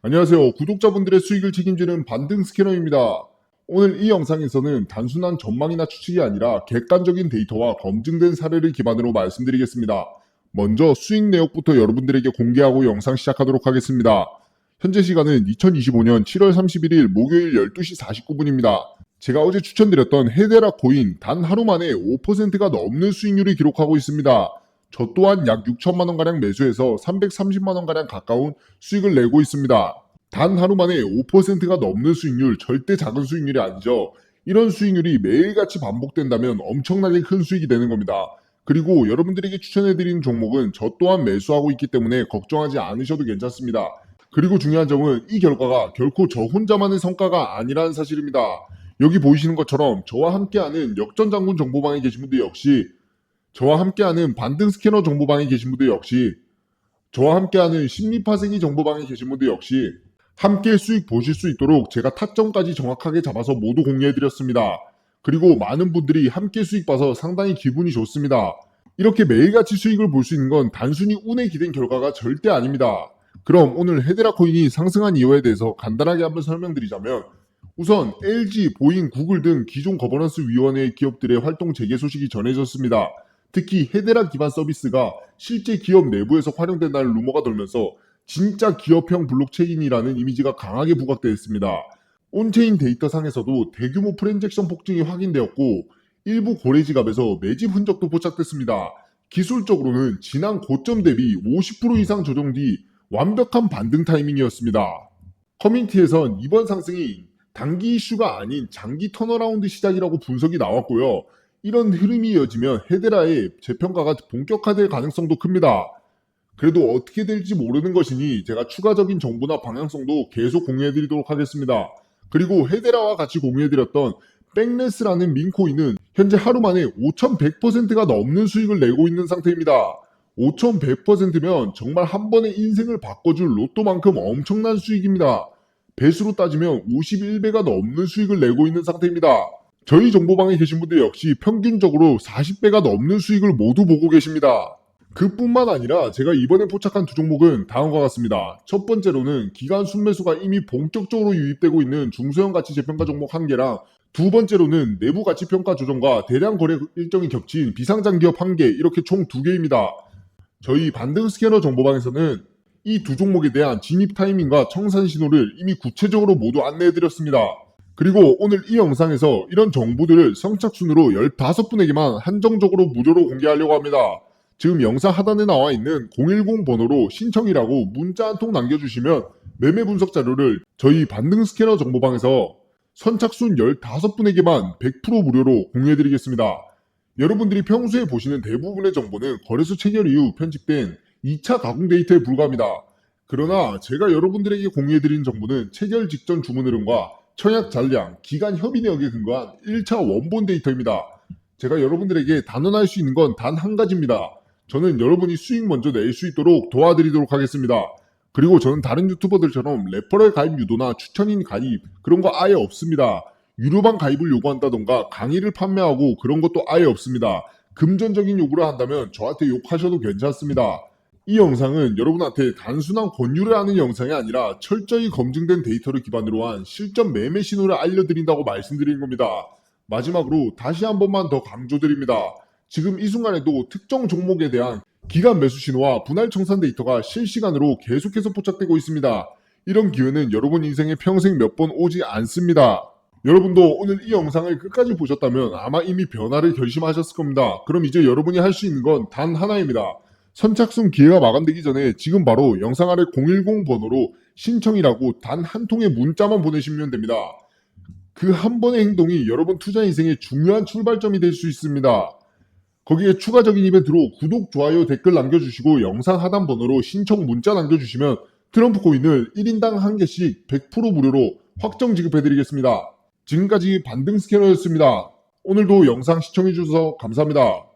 안녕하세요. 구독자분들의 수익을 책임지는 반등 스캐너입니다. 오늘 이 영상에서는 단순한 전망이나 추측이 아니라 객관적인 데이터와 검증된 사례를 기반으로 말씀드리겠습니다. 먼저 수익 내역부터 여러분들에게 공개하고 영상 시작하도록 하겠습니다. 현재 시간은 2025년 7월 31일 목요일 12시 49분입니다. 제가 어제 추천드렸던 헤데라 코인 단 하루 만에 5%가 넘는 수익률을 기록하고 있습니다. 저 또한 약 6천만 원가량 매수해서 330만 원가량 가까운 수익을 내고 있습니다. 단 하루 만에 5%가 넘는 수익률 절대 작은 수익률이 아니죠. 이런 수익률이 매일같이 반복된다면 엄청나게 큰 수익이 되는 겁니다. 그리고 여러분들에게 추천해드리는 종목은 저 또한 매수하고 있기 때문에 걱정하지 않으셔도 괜찮습니다. 그리고 중요한 점은 이 결과가 결코 저 혼자만의 성과가 아니라는 사실입니다. 여기 보이시는 것처럼 저와 함께하는 역전장군 정보방에 계신 분들 역시 저와 함께하는 반등 스캐너 정보방에 계신 분들 역시 저와 함께하는 심리파생이 정보방에 계신 분들 역시 함께 수익 보실 수 있도록 제가 타점까지 정확하게 잡아서 모두 공유해드렸습니다. 그리고 많은 분들이 함께 수익 봐서 상당히 기분이 좋습니다. 이렇게 매일같이 수익을 볼 수 있는 건 단순히 운에 기댄 결과가 절대 아닙니다. 그럼 오늘 헤드라 코인이 상승한 이유에 대해서 간단하게 한번 설명드리자면 우선 LG, 보잉, 구글 등 기존 거버넌스 위원회 기업들의 활동 재개 소식이 전해졌습니다. 특히 헤데라 기반 서비스가 실제 기업 내부에서 활용된다는 루머가 돌면서 진짜 기업형 블록체인이라는 이미지가 강하게 부각되었습니다. 온체인 데이터 상에서도 대규모 프랜잭션 폭증이 확인되었고 일부 고래 지갑에서 매집 흔적도 포착됐습니다. 기술적으로는 지난 고점 대비 50% 이상 조정 뒤 완벽한 반등 타이밍이었습니다. 커뮤니티에선 이번 상승이 단기 이슈가 아닌 장기 턴어라운드 시작이라고 분석이 나왔고요. 이런 흐름이 이어지면 헤데라의 재평가가 본격화될 가능성도 큽니다. 그래도 어떻게 될지 모르는 것이니 제가 추가적인 정보나 방향성도 계속 공유해드리도록 하겠습니다. 그리고 헤데라와 같이 공유해드렸던 백레스라는 민코인은 현재 하루 만에 5,100%가 넘는 수익을 내고 있는 상태입니다. 5,100%면 정말 한 번에 인생을 바꿔줄 로또만큼 엄청난 수익입니다. 배수로 따지면 51배가 넘는 수익을 내고 있는 상태입니다. 저희 정보방에 계신 분들 역시 평균적으로 40배가 넘는 수익을 모두 보고 계십니다. 그뿐만 아니라 제가 이번에 포착한 두 종목은 다음과 같습니다. 첫 번째로는 기간 순매수가 이미 본격적으로 유입되고 있는 중소형 가치 재평가 종목 한 개랑 두 번째로는 내부 가치 평가 조정과 대량 거래 일정이 겹친 비상장 기업 한 개 이렇게 총 두 개입니다. 저희 반등 스캐너 정보방에서는 이 두 종목에 대한 진입 타이밍과 청산 신호를 이미 구체적으로 모두 안내해드렸습니다. 그리고 오늘 이 영상에서 이런 정보들을 성착순으로 15분에게만 한정적으로 무료로 공개하려고 합니다. 지금 영상 하단에 나와 있는 010 번호로 신청이라고 문자 한 통 남겨주시면 매매 분석 자료를 저희 반등 스캐너 정보방에서 선착순 15분에게만 100% 무료로 공유해드리겠습니다. 여러분들이 평소에 보시는 대부분의 정보는 거래소 체결 이후 편집된 2차 가공 데이터에 불과합니다. 그러나 제가 여러분들에게 공유해드린 정보는 체결 직전 주문 흐름과 청약 잔량, 기간 협의 내역에 근거한 1차 원본 데이터입니다. 제가 여러분들에게 단언할 수 있는 건 단 한 가지입니다. 저는 여러분이 수익 먼저 낼 수 있도록 도와드리도록 하겠습니다. 그리고 저는 다른 유튜버들처럼 레퍼럴 가입 유도나 추천인 가입 그런 거 아예 없습니다. 유료방 가입을 요구한다던가 강의를 판매하고 그런 것도 아예 없습니다. 금전적인 요구를 한다면 저한테 욕하셔도 괜찮습니다. 이 영상은 여러분한테 단순한 권유를 하는 영상이 아니라 철저히 검증된 데이터를 기반으로 한 실전 매매 신호를 알려드린다고 말씀드리는 겁니다. 마지막으로 다시 한 번만 더 강조드립니다. 지금 이 순간에도 특정 종목에 대한 기간 매수 신호와 분할 청산 데이터가 실시간으로 계속해서 포착되고 있습니다. 이런 기회는 여러분 인생에 평생 몇 번 오지 않습니다. 여러분도 오늘 이 영상을 끝까지 보셨다면 아마 이미 변화를 결심하셨을 겁니다. 그럼 이제 여러분이 할 수 있는 건 단 하나입니다. 선착순 기회가 마감되기 전에 지금 바로 영상 아래 010 번호로 신청이라고 단 한 통의 문자만 보내시면 됩니다. 그 한 번의 행동이 여러분 투자 인생의 중요한 출발점이 될 수 있습니다. 거기에 추가적인 이벤트로 구독, 좋아요, 댓글 남겨주시고 영상 하단 번호로 신청 문자 남겨주시면 트럼프 코인을 1인당 한 개씩 100% 무료로 확정 지급해드리겠습니다. 지금까지 반등 스캐너였습니다. 오늘도 영상 시청해주셔서 감사합니다.